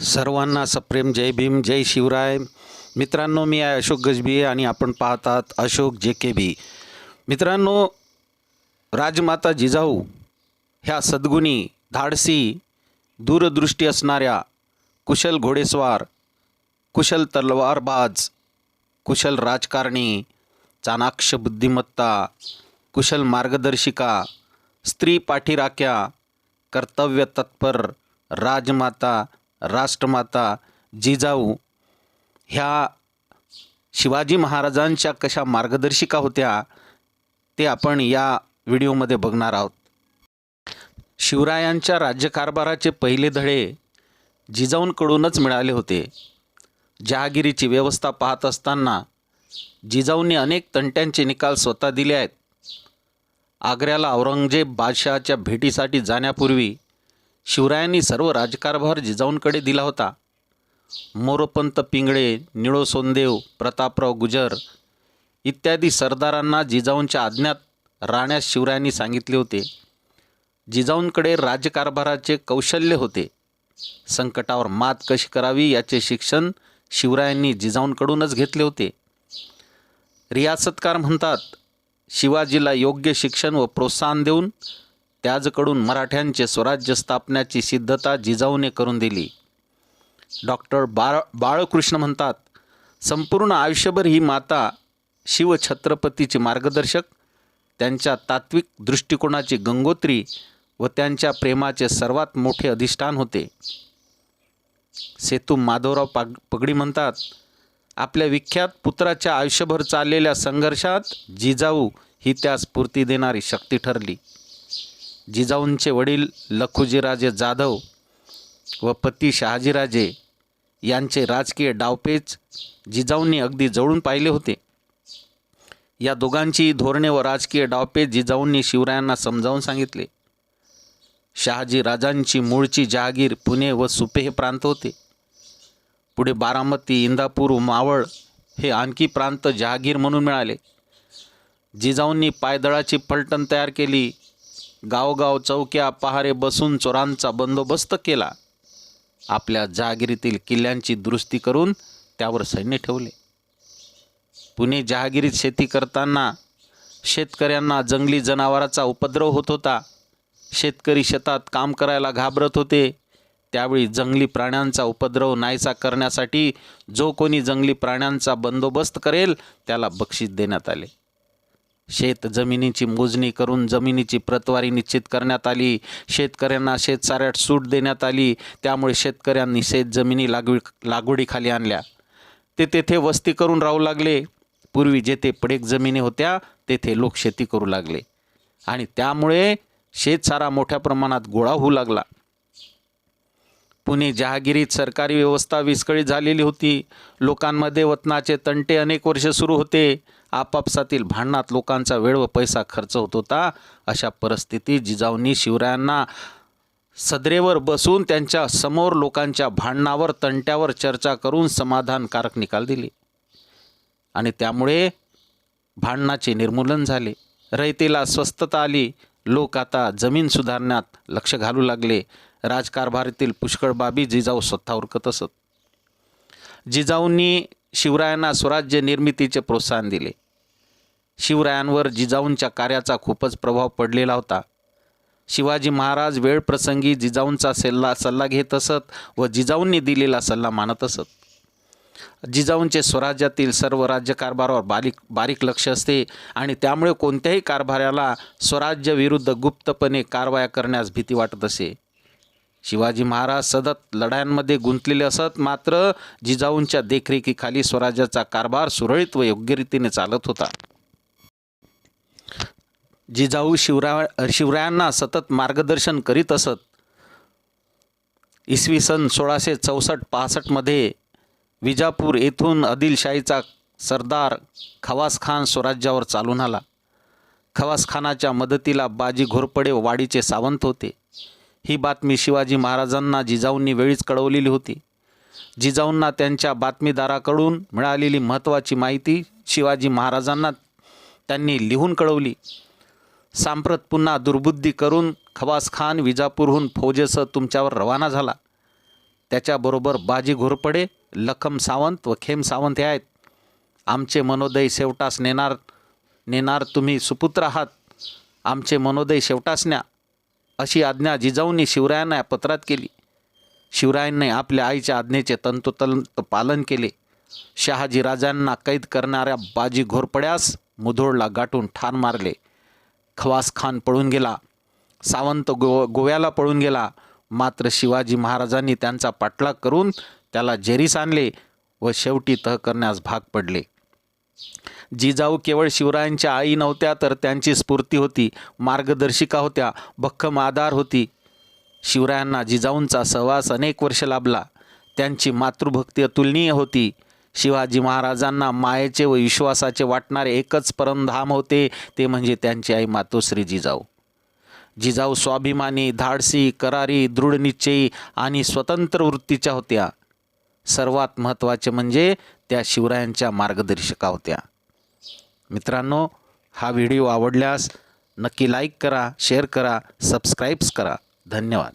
सर्वांना सप्रेम जय भीम जय शिवराय. मित्रांनो मी आहे अशोक गजबीये आणि आपण पाहतात अशोक जे के बी मित्रांनो राजमाता जिजाऊ ह्या सद्गुणी धाडसी दूरदृष्टी असणाऱ्या कुशल घोडेस्वार कुशल तलवारबाज कुशल राजकारणी चाणाक्ष बुद्धिमत्ता कुशल मार्गदर्शिका स्त्री पाठीराख्या कर्तव्य तत्पर राजमाता राष्ट्रमाता जिजाऊ ह्या शिवाजी महाराजांच्या कशा मार्गदर्शिका होत्या ते आपण या व्हिडिओमध्ये बघणार आहोत. शिवरायांच्या राज्यकारभाराचे पहिले धडे जिजाऊंकडूनच मिळाले होते. जहागिरीची व्यवस्था पाहत असताना जिजाऊंनी अनेक तंट्यांचे निकाल स्वतः दिले आहेत. आग्र्याला औरंगजेब बादशहाच्या भेटीसाठी जाण्यापूर्वी शिवरायांनी सर्व राजकारभार जिजाऊंकडे दिला होता. मोरोपंत पिंगळे निळो सोनदेव प्रतापराव गुजर इत्यादी सरदारांना जिजाऊंच्या आज्ञात राहण्यास शिवरायांनी सांगितले होते. जिजाऊंकडे राज्यकारभाराचे कौशल्य होते. संकटावर मात कशी करावी याचे शिक्षण शिवरायांनी जिजाऊंकडूनच घेतले होते. रियासतकार म्हणतात शिवाजीला योग्य शिक्षण व प्रोत्साहन देऊन त्याजकडून मराठ्यांचे स्वराज्य स्थापण्याची सिद्धता जिजाऊने करून दिली. डॉक्टर बाळ बाळकृष्ण म्हणतात संपूर्ण आयुष्यभर ही माता शिवछत्रपतीचे मार्गदर्शक त्यांच्या तात्विक दृष्टिकोनाची गंगोत्री व त्यांच्या प्रेमाचे सर्वात मोठे अधिष्ठान होते. सेतू माधवराव पाग पगडी म्हणतात आपल्या विख्यात पुत्राच्या आयुष्यभर चाललेल्या संघर्षात जिजाऊ ही त्या स्फूर्ती देणारी शक्ती ठरली. जिजाऊंचे वडील लखुजीराजे जाधव व पती शहाजीराजे यांचे राजकीय डावपेच जिजाऊंनी अगदी जवळून पाहिले होते. या दोघांची धोरणे व राजकीय डावपेच जिजाऊंनी शिवरायांना समजावून सांगितले. शहाजी राजांची मूळची जहागीर पुणे व सुपे हे प्रांत होते. पुढे बारामती इंदापूर मावळ हे आणखी प्रांत जहागीर म्हणून मिळाले. जिजाऊंनी पायदळाची पलटण तयार केली. गावगाव चौक्या पहारे बसून चोरांचा बंदोबस्त केला. आपल्या जहागिरीतील किल्ल्यांची दुरुस्ती करून त्यावर सैन्य ठेवले. पुणे जहागिरीत शेती करताना शेतकऱ्यांना जंगली जनावराचा उपद्रव होत होता. शेतकरी शेतात काम करायला घाबरत होते. त्यावेळी जंगली प्राण्यांचा उपद्रव नाहीसा करण्यासाठी जो कोणी जंगली प्राण्यांचा बंदोबस्त करेल त्याला बक्षीस देण्यात आले. शेत जमिनीची मोजणी करून जमिनीची प्रतवारी निश्चित करण्यात आली. शेतकऱ्यांना शेतसाऱ्यात सूट देण्यात आली. त्यामुळे शेतकऱ्यांनी शेत जमिनी लागवड लागवडीखाली आणल्या. ते तेथे वस्ती करून राहू लागले. पूर्वी जेथे पडेक जमिनी होत्या तेथे लोक शेती करू लागले. आणि त्यामुळे शेतसारा मोठ्या प्रमाणात गोळा होऊ लागला. पुणे जहागिरीत सरकारी व्यवस्था विस्कळीत झालेली होती. लोकांमध्ये वतनाचे तंटे अनेक वर्ष सुरू होते. आपापसातील भांडणात लोकांचा वेळ व पैसा खर्च होत होता. अशा परिस्थितीत जिजाऊंनी शिवरायांना सदरेवर बसून त्यांच्यासमोर लोकांच्या भांडणावर तंट्यावर चर्चा करून समाधानकारक निकाल दिले. आणि त्यामुळे भांडणाचे निर्मूलन झाले. रयतेला स्वस्थता आली. लोक आता जमीन सुधारण्यात लक्ष घालू लागले. राजकारभारातील पुष्कळ बाबी जिजाऊ स्वतः उरकत असत. जिजाऊंनी शिवरायांना स्वराज्य निर्मितीचे प्रोत्साहन दिले. शिवरायांवर जिजाऊंच्या कार्याचा खूपच प्रभाव पडलेला होता. शिवाजी महाराज वेळप्रसंगी जिजाऊंचा सल्ला सल्ला घेत असत व जिजाऊंनी दिलेला सल्ला मानत असत. जिजाऊंचे स्वराज्यातील सर्व राज्यकारभारावर बारीक बारीक लक्ष असते आणि त्यामुळे कोणत्याही कारभाराला स्वराज्यविरुद्ध गुप्तपणे कारवाया करण्यास भीती वाटत असे. शिवाजी महाराज सतत लढ्यांमध्ये गुंतलेले असत मात्र जिजाऊंच्या देखरेखीखाली स्वराज्याचा कारभार सुरळीत व योग्य रीतीने चालत होता. जिजाऊ शिवरा शिवरायांना सतत मार्गदर्शन करीत असत. इसवी सन सोळाशे चौसष्ट पासष्टमध्ये विजापूर येथून आदिलशाहीचा सरदार खवास खान स्वराज्यावर चालून आला. खवास खानाच्या मदतीला बाजी घोरपडे वाडीचे सावंत होते. ही बातमी शिवाजी महाराजांना जिजाऊंनी वेळीच कळवलेली होती. जिजाऊंना त्यांच्या बातमीदाराकडून मिळालेली महत्त्वाची माहिती शिवाजी महाराजांना त्यांनी लिहून कळवली. सांप्रत पुन्हा दुर्बुद्धी करून खवास खान विजापूरहून फौजेसह तुमच्यावर रवाना झाला. त्याच्याबरोबर बाजी घोरपडे लखम सावंत व खेम सावंत हे आहेत. आमचे मनोदय शेवटास नेणार नेणार तुम्ही सुपुत्र आहात. आमचे मनोदय शेवटास न्या. अशी आज्ञा जिजाऊंनी शिवरायांना या पत्रात केली. शिवरायांनी आपल्या आईच्या आज्ञेचे तंतोतंत पालन केले. शहाजी राजांना कैद करणाऱ्या बाजी घोरपड्यास मुधोळला गाठून ठार मारले. खवास खान पळून गेला. सावंत गो गोव्याला पळून गेला. मात्र शिवाजी महाराजांनी त्यांचा पाठलाग करून त्याला जेरीस आणले व शेवटी तह करण्यास भाग पडले. जिजाऊ केवळ शिवरायांच्या आई नव्हत्या तर त्यांची स्फूर्ती होती मार्गदर्शिका होत्या भक्कम आधार होती. शिवरायांना जिजाऊंचा सहवास अनेक वर्ष लाभला. त्यांची मातृभक्ती अतुलनीय होती. शिवाजी महाराजांना मायेचे व विश्वासाचे वाटणारे एकच परमधाम होते ते म्हणजे त्यांची आई मातोश्री जिजाऊ. जिजाऊ स्वाभिमानी धाडसी करारी दृढनिश्चयी आणि स्वतंत्र वृत्तीच्या होत्या. सर्वात महत्त्वाचे म्हणजे त्या शिवरायांच्या मार्गदर्शिका होत्या. मित्रांनो हा व्हिडिओ आवडल्यास नक्की लाईक करा शेअर करा सबस्क्राईब्स करा. धन्यवाद.